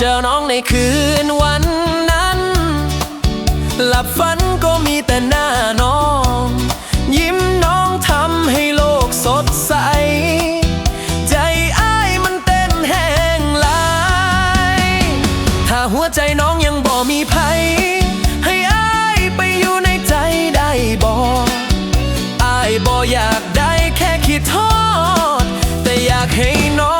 จอน้องในคืนวัน หลับฝันก็มีแต่หน้าน้อง ยิ้มน้องทำให้โลกสดใส ใจไอ้มันเต้นแห้งลาย ถ้าหัวใจน้องยังบ่มีภัย ให้อ้ายไปอยู่ในใจได้บ่ไอ้บ่อยากได้แค่คิดทอด แต่อยากให้น้อง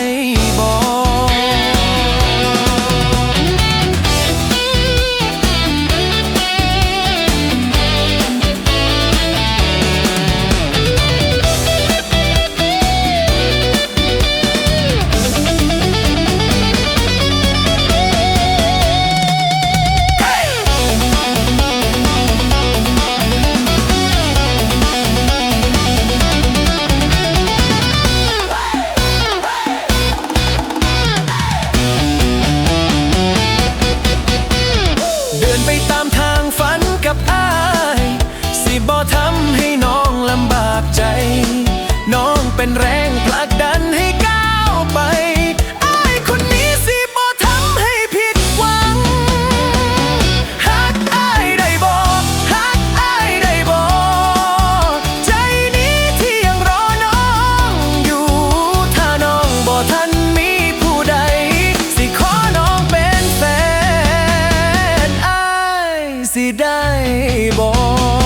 table. table.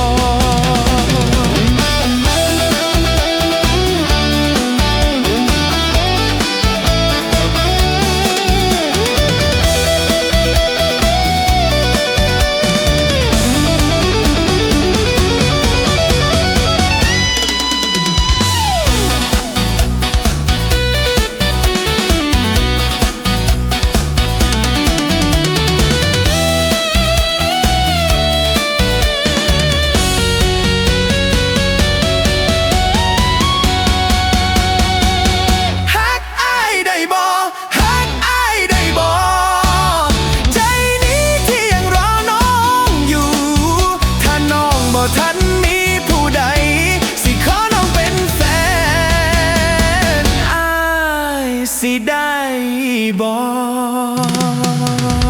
บอก